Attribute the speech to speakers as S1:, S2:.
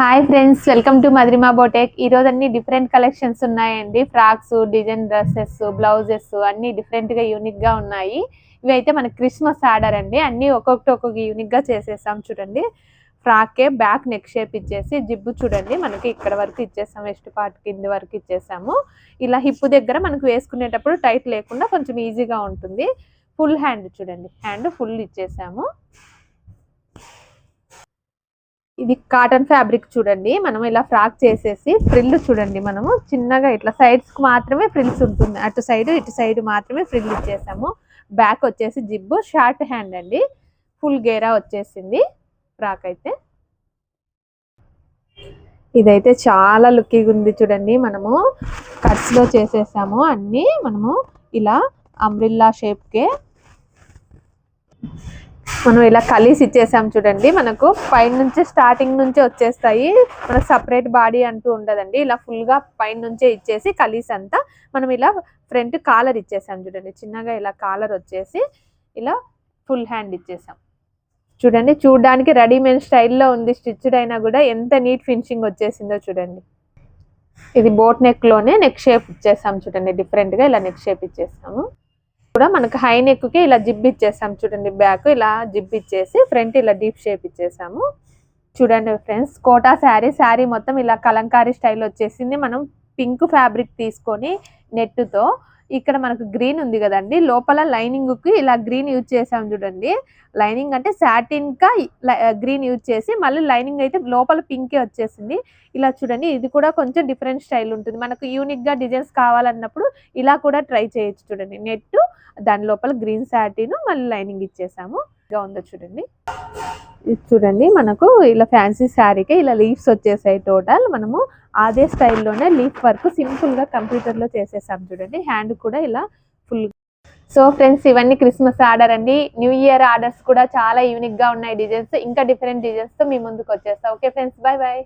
S1: Hi friends welcome to Madhurima boutique ఈరోజు అన్ని different collections ఉన్నాయండి. ఫ్రాక్స్ డిజైన్ డ్రెస్సెస్ బ్లౌజెస్ అన్ని డిఫరెంట్గా యూనిక్గా ఉన్నాయి. ఇవి అయితే మన క్రిస్మస్ ఆర్డర్ అండి. అన్నీ ఒక్కొక్కటి ఒక్కొక్క యూనిక్గా చేసేసాం చూడండి. ఫ్రాకే బ్యాక్ నెక్ షేప్ ఇచ్చేసి జిబ్బు చూడండి. మనకి ఇక్కడ వరకు ఇచ్చేసాం వెస్ట్ పార్ట్ కింది వరకు ఇచ్చేసాము. ఇలా హిప్ దగ్గర మనకు వేసుకునేటప్పుడు టైట్ లేకుండా కొంచెం ఈజీగా ఉంటుంది. ఫుల్ హ్యాండ్ చూడండి. హ్యాండ్ ఫుల్ ఇచ్చేసాము. ఇది కాటన్ ఫ్యాబ్రిక్ చూడండి. మనం ఇలా ఫ్రాక్ చేసేసి ఫ్రిల్ చూడండి మనము. చిన్నగా ఇట్లా సైడ్స్కి మాత్రమే ఫ్రిల్స్ ఉంటుంది. అటు సైడ్ ఇటు సైడ్ మాత్రమే ఫ్రిల్ ఇచ్చేసాము. బ్యాక్ వచ్చేసి జిబ్బు షార్ట్ హ్యాండ్ అండి. ఫుల్ గేరా వచ్చేసింది. ఫ్రాక్ అయితే. ఇదైతే చాలా లుక్కీగా ఉంది చూడండి. మనము కట్స్లో చేసేసాము. అన్నీ మనము ఇలా అంబ్రిల్లా షేప్కే మనం ఇలా కలిసి ఇచ్చేసాం చూడండి. మనకు పైన నుంచి స్టార్టింగ్ నుంచే వచ్చేస్తాయి. మనకు సపరేట్ బాడీ అంటూ ఉండదండి. ఇలా ఫుల్గా పైన నుంచే ఇచ్చేసి కలిసి అంతా మనం ఇలా ఫ్రంట్ కాలర్ ఇచ్చేసాం చూడండి. చిన్నగా ఇలా కాలర్ వచ్చేసి ఇలా ఫుల్ హ్యాండ్ ఇచ్చేసాం. చూడండి చూడడానికి రెడీమేడ్ స్టైల్లో ఉంది. స్టిచ్డ్ అయినా కూడా ఎంత నీట్ ఫినిషింగ్ వచ్చేసిందో చూడండి. ఇది బోట్ నెక్లోనే నెక్ షేప్ ఇచ్చేసాం చూడండి. డిఫరెంట్గా ఇలా నెక్ షేప్ ఇచ్చేసాము. కూడా మనకు హై నెక్కి ఇలా జిబ్ ఇచ్చేసాం చూడండి బ్యాక్ ఇలా జిబ్ ఇచ్చేసి ఫ్రంట్ ఇలా డీప్ షేప్ ఇచ్చేసాము. చూడండి ఫ్రెండ్స్ కోటా శారీ శారీ మొత్తం ఇలా కలంకారీ స్టైల్ వచ్చేసింది. మనం పింక్ ఫ్యాబ్రిక్ తీసుకొని నెట్తో ఇక్కడ మనకు గ్రీన్ ఉంది కదండి. లోపల లైనింగ్కి ఇలా గ్రీన్ యూజ్ చేసాం చూడండి. లైనింగ్ అంటే శాటిన్కా గ్రీన్ యూజ్ చేసి మళ్ళీ లైనింగ్ అయితే లోపల పింకే వచ్చేసింది. ఇలా చూడండి ఇది కూడా కొంచెం డిఫరెంట్ స్టైల్ ఉంటుంది. మనకు యూనిక్గా డిజైన్స్ కావాలన్నప్పుడు ఇలా కూడా ట్రై చేయొచ్చు చూడండి. నెట్ దాని లోపల గ్రీన్ సాటిన్ మళ్ళీ లైనింగ్ ఇచ్చేసాము. గా ఉందో చూడండి. ఇది చూడండి మనకు ఇలా ఫ్యాన్సీ శారీకి ఇలా లీవ్స్ వచ్చేసాయి టోటల్ మనము అదే స్టైల్లోనే లీఫ్ వర్క్ సింపుల్గా కంప్యూటర్లో చేసేసాం చూడండి. హ్యాండ్ కూడా ఇలా ఫుల్ సో ఫ్రెండ్స్ ఇవన్నీ క్రిస్మస్ ఆర్డర్ అండి. న్యూ ఇయర్ ఆర్డర్స్ కూడా చాలా యూనిక్గా ఉన్నాయి డిజైన్స్ ఇంకా డిఫరెంట్ డిజైన్స్తో మీ ముందుకు వచ్చేస్తాం. Okay friends bye bye